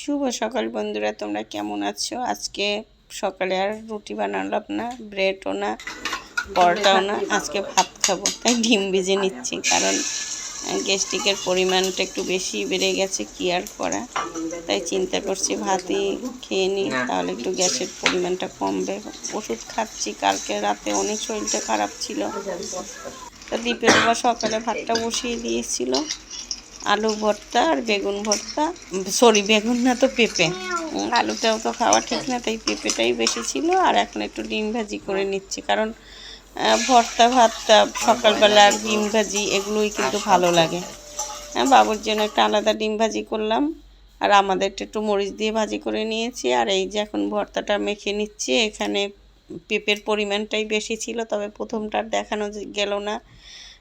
শুভ সকাল বন্ধুরা, তোমরা কেমন আছো? আজকে সকালে আর রুটি বানালাম না, ব্রেডও না, পরোটাও না, আজকে ভাত খাব, তাই ডিম ভিজে নিচ্ছি, কারণ গ্যাস্ট্রিকের পরিমাণটা একটু বেশি বেড়ে গেছে, কি আর করা? তাই চিন্তা করছি ভাতই খেয়ে নিই, তাহলে একটু গ্যাসের পরিমাণটা কমবে। ওষুধ খাচ্ছি, কালকে রাতে অনেক শরীরটা খারাপ ছিল। তো দ্বীপের বাবা সকালে ভাতটা বসিয়ে দিয়েছিল। আলু ভর্তা আর বেগুন ভর্তা। সরি, বেগুন না তো পেঁপে। আলুটাও তো খাওয়া ঠিক না, তাই পেঁপেটাই বেশি ছিল। আর এখন একটু ডিম ভাজি করে নিচ্ছি। কারণ ভর্তা, ভাতটা, সকালবেলা ডিম ভাজি, এগুলোই কিন্তু ভালো লাগে। হ্যাঁ বাবুর জন্য একটা আলাদা ডিম ভাজি করলাম। আর আমাদেরটা একটু মরিচ দিয়ে ভাজি করে নিয়েছি। আর এই যে এখন ভর্তাটা মেখে নিচ্ছি, এখানে পেঁপের পরিমাণটাই বেশি ছিল, তবে প্রথমটা দেখানো গেল না।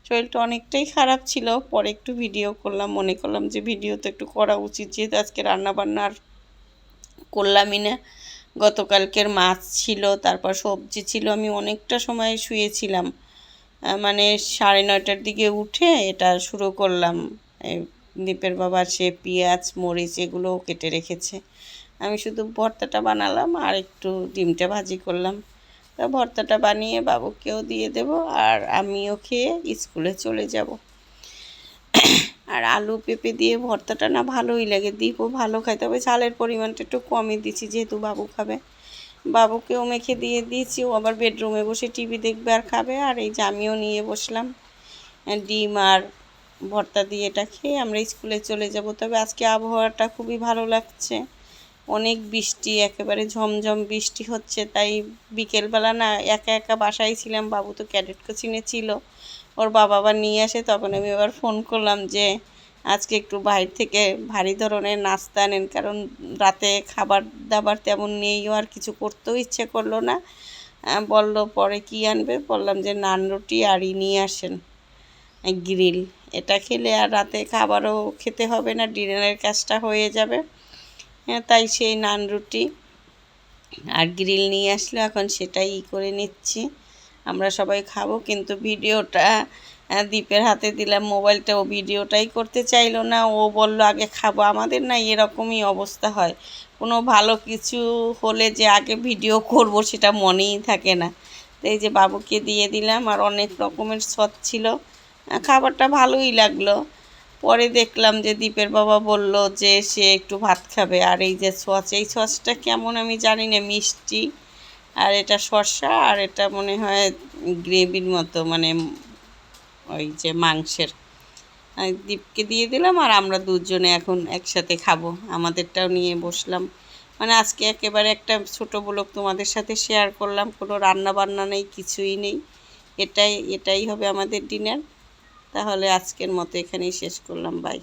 শরীরটা অনেকটাই খারাপ ছিল। পরে একটু ভিডিও করলাম, মনে করলাম যে ভিডিও তো একটু করা উচিত, যেহেতু আজকে রান্না বান্না আর করলামই না। গতকালকের মাছ ছিল, তারপর সবজি ছিল, আমি অনেকটা সময় শুয়েছিলাম। মানে সাড়ে নয়টার দিকে উঠে এটা শুরু করলাম। দীপের বাবা, সে পেঁয়াজ, মরিচ এগুলোও কেটে রেখেছে। আমি শুধু ভর্তাটা বানালাম আর একটু ডিমটা ভাজি করলাম। তা ভর্তাটা বানিয়ে বাবুকেও দিয়ে দেব আর আমিও খেয়ে স্কুলে চলে যাব। আর আলু পেঁপে দিয়ে ভর্তাটা না ভালোই লাগে, দীপও ভালো খায়, তবে চালের পরিমাণটা একটু কমই দিচ্ছি যেহেতু বাবু খাবে। বাবুকেও মেখে দিয়ে দিয়েছি, ও আবার বেডরুমে বসে টিভি দেখবে আর খাবে, আর এই যে আমিও নিয়ে বসলাম। ডিম আর ভর্তা দিয়ে এটা খেয়ে আমরা স্কুলে চলে যাব, তবে আজকে আবহাওয়াটা খুবই ভালো লাগছে। অনেক বৃষ্টি, একেবারে ঝমঝম বৃষ্টি হচ্ছে, তাই বিকেলবেলা না একা একা বাসায় ছিলাম, বাবু তো ক্যাডেট কোচিংয়ে ছিল, ওর বাবা আবার নিয়ে আসে, তখন আমি আবার ফোন করলাম যে, আজকে একটু বাইরে থেকে ভারী ধরনের নাস্তা আনেন, কারণ রাতে খাবার দাবার তেমন নেইও আর কিছু করতেও ইচ্ছে করল না। বলল, পরে কি আনবে? বললাম যে, নান রুটি আর ই নিয়ে আসেন গ্রিল। এটা খেলে আর রাতে খাবারও খেতে হবে না, ডিনারের কাজটা হয়ে যাবে। হ্যাঁ তাই সেই নান রুটি আর গ্রিল নিয়ে আসলো। এখন সেটাই করে নিচ্ছি। আমরা সবাই খাব কিন্তু ভিডিওটা আহ, দীপের হাতে দিলাম মোবাইলটা। ও ভিডিওটাই করতে চাইলো না। ও বলল আগে খাব। আমাদের না এরকমই অবস্থা হয়। কোনো ভালো কিছু হলে যে আগে ভিডিও করব সেটা মনেই থাকে না। তো এই যে বাবুকে দিয়ে দিলাম আর অনেক রকমের সৎ ছিল। খাবারটা ভালোই লাগল। পরে দেখলাম যে দীপের বাবা বলল যে সে একটু ভাত খাবে। আর এই যে সস, এই সসটা কেমন আমি জানি না, মিষ্টি। আর এটা শসা, আর এটা মনে হয় গ্রেভির মতো মানে ওই যে মাংসের। দীপকে দিয়ে দিলাম, আর আমরা দুজনে এখন একসাথে খাব। আমাদেরটাও নিয়ে বসলাম। মানে আজকে একেবারে একটা ছোট ব্লগ তোমাদের সাথে শেয়ার করলাম। কোনো রান্না বান্না নেই, কিছুই নেই। এটাই এটাই হবে আমাদের ডিনার। তাহলে আজকের মতো এখানেই শেষ করলাম বাই